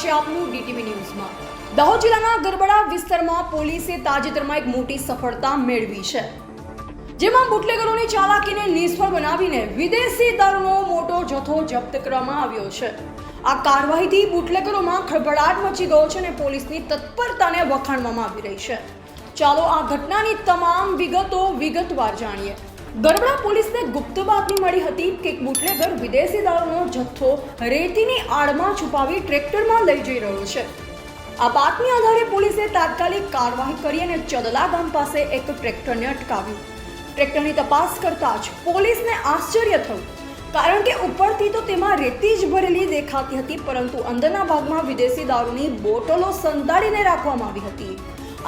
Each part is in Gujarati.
છે આપનું ડીટીવી ન્યૂઝમાં. દાહોદ જિલ્લાના ગરબડા વિસ્તારમાં પોલીસે તાજેતરમાં એક મોટી સફળતા મેળવી છે. જેમાં બુટલેગરોની ચાલાકીને નિષ્ફળ બનાવીને વિદેશી દારૂનો મોટો જથ્થો જપ્ત કરવામાં આવ્યો છે. આ કાર્યવાહીથી બુટલેગરોમાં ખળભળાટ મચી ગયો છે અને પોલીસની તત્પરતાને વખાણવામાં આવી રહી છે. ચાલો આ ઘટનાની તમામ વિગતો વિગતવાર જાણીએ. ગરબડા પોલીસને ગુપ્ત બાતમી મળી હતી કે બુટલેગર વિદેશી દારૂનો જથ્થો રેતીની આડમાં છુપાવી ટ્રેક્ટરમાં લઈ જઈ રહ્યો છે. આ બાતમી આધારે પોલીસે તાત્કાલિક કાર્યવાહી કરી અને ચદલા ગામ પાસે એક ટ્રેક્ટરને અટકાવ્યું. ટ્રેક્ટરની તપાસ કરતા જ પોલીસને આશ્ચર્ય થયું, કારણ કે ઉપરથી તો તેમાં રેતી જ ભરેલી દેખાતી હતી, પરંતુ અંદરના ભાગમાં વિદેશી દારૂની બોટલો સંતાડીને રાખવામાં આવી હતી.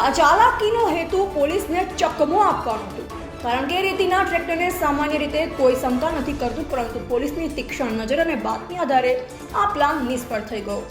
આ ચાલાકીનો હેતુ પોલીસને ચકમો આપવાનો હતો. કારણ કે રેતીના ટ્રેક્ટરને સામાન્ય રીતે કોઈ શંકા નથી કરતું, પરંતુ પોલીસની તીક્ષ્ણ નજર અને બાતમી આધારે આ પ્લાન નિષ્ફળ થઈ ગયો.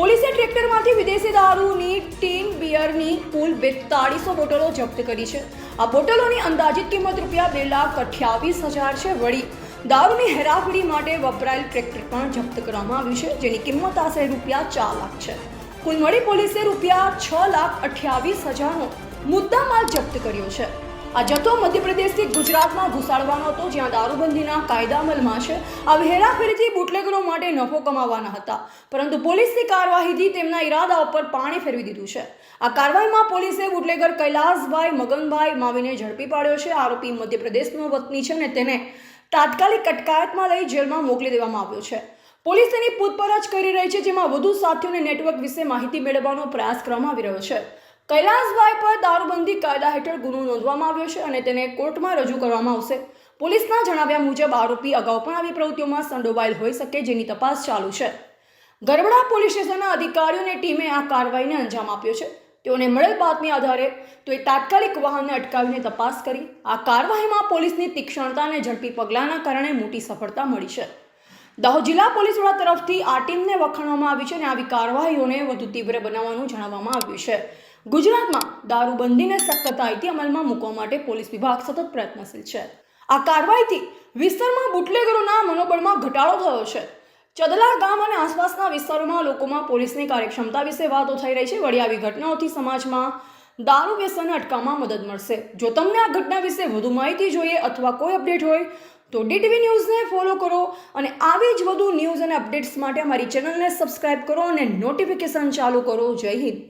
પોલીસે ટ્રેક્ટરમાંથી વિદેશી દારૂની ટીન બિયરની કુલ બેતાળીસો બોટલો જપ્ત કરી છે. આ બોટલોની અંદાજિત કિંમત રૂપિયા બે લાખ અઠ્યાવીસ હજાર છે. વળી, દારૂની હેરાફેરી માટે વપરાયેલ ટ્રેક્ટર પણ જપ્ત કરવામાં આવ્યું છે, જેની કિંમત આશરે રૂપિયા ચાર લાખ છે. કુલ મળી પોલીસે રૂપિયા છ લાખ અઠ્યાવીસ હજારનો મુદ્દામાલ જપ્ત કર્યો છે. આ જથ્થો મધ્યપ્રદેશથી ગુજરાતમાં ઘુસાડવાનો હતો, જ્યાં દારૂબંધીના કાયદા અમલમાં છે. આ હેરાફેરીથી બુટલેગરો માટે નફો કમાવાના હતા. પરંતુ પોલીસની કાર્યવાહીથી તેમના ઈરાદા ઉપર પાણી ફેરવી દીધું છે. આ કાર્યવાહીમાં પોલીસે બુટલેગર કૈલાસભાઈ, મગનભાઈ માવીને ઝડપી પાડ્યો છે. આરોપી મધ્યપ્રદેશનો વતની છે અને તેને તાત્કાલિક અટકાયતમાં લઈ જેલમાં મોકલી દેવામાં આવ્યો છે. પોલીસ તેની પૂછપરછ કરી રહી છે, જેમાં વધુ સાથીઓને નેટવર્ક વિશે માહિતી મેળવવાનો પ્રયાસ કરવામાં આવી રહ્યો છે. કૈલાસભાઈ પર દારૂબંધી કાયદા હેઠળ ગુનો નોંધવામાં આવ્યો છે અને તેને કોર્ટમાં રજૂ કરવામાં આવશે. પોલીસના જણાવ્યા મુજબ આરોપી અગાઉ પણ આવી પ્રવૃત્તિઓમાં સંડોવાયેલ હોઈ શકે જેની તપાસ ચાલુ છે. ગરબડા પોલીસ સ્ટેશનના અધિકારીઓની ટીમે આ કાર્યવાહીને અંજામ આપ્યો છે. તેઓને મળેલ બાતમી આધારે તો એ તાત્કાલિક વાહનને અટકાવીને તપાસ કરી. આ કાર્યવાહીમાં પોલીસની તીક્ષ્ણતા અને ઝડપી પગલાંના કારણે મોટી સફળતા મળી છે. દાહોદ જિલ્લા પોલીસ વડા તરફથી આ ટીમને વખાણવામાં આવી છે અને આવી કાર્યવાહીઓને વધુ તીવ્ર બનાવવાનું જણાવવામાં આવ્યું છે. ગુજરાતમાં દારૂબંધીને સખ્તાઈથી અમલમાં મૂકવા માટે પોલીસ વિભાગ સતત પ્રયત્નશીલ છે. આ કાર્યવાહીથી વિસ્તારમાં બુટલેગરોના મનોબળમાં ઘટાડો થયો છે. ચદલા ગામ અને આસપાસના વિસ્તારોમાં લોકોમાં પોલીસની કાર્યક્ષમતા વિશે વાતો થઈ રહી છે. વળી આવી ઘટનાઓથી સમાજમાં દારૂ વ્યસનને અટકાવવામાં મદદ મળશે. જો તમને આ ઘટના વિશે વધુ માહિતી જોઈએ અથવા કોઈ અપડેટ હોય, તો ડીટીવી ન્યૂઝને ફોલો કરો અને આવી જ વધુ ન્યૂઝ અને અપડેટ્સ માટે અમારી ચેનલને સબસ્ક્રાઇબ કરો અને નોટિફિકેશન ચાલુ કરો. જય હિન્દ.